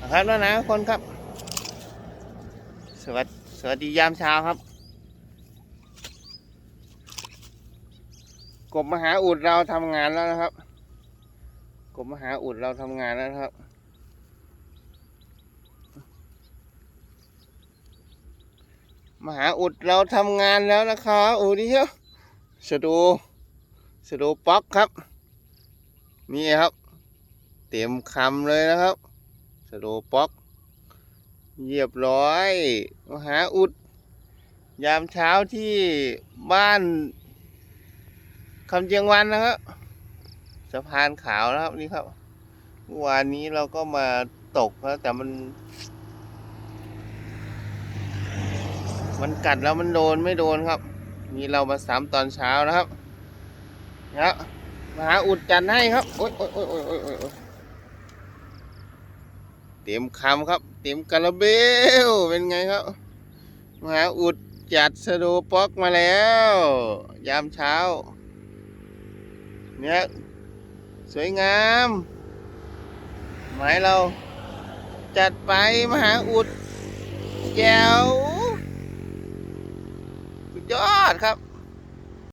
ครับแล้วนะคนครับ สวัสดีสวัสดียามเช้าครับ กบมหาอุดเราทำงานแล้วนะครับ กบมหาอุดเราทำงานแล้วครับมหาอุดเราทำงานแล้วนะครับโอ้ดิเชียวสะดูสะดูป๊อกครับ นี่ครับ เต็มคำเลยนะครับ สะดูป๊อกเรียบร้อยมหาอุด ยามเช้าที่บ้านคำเจียงวันนะครับสะพานขาวนะครับนี่ครับเมื่อวานนี้เราก็มาตกแล้วแต่มัน มันกัดแล้วมันโดนไม่โดนครับนี่เรามาซ้ำตอนเช้านะครับนะครับมหาอุดจันให้ครับ โอ๊ยโอ๊ยโอ๊ยโอ๊ยโอ๊ย เต็มคำครับ เต็มกระเบลเป็นไงครับมหาอุดจัดสะโดป๊อกมาแล้ว ยามเช้า เนี่ยสวยงามหมายเรา จัดไปมหาอุดแก้วสุดยอดครับ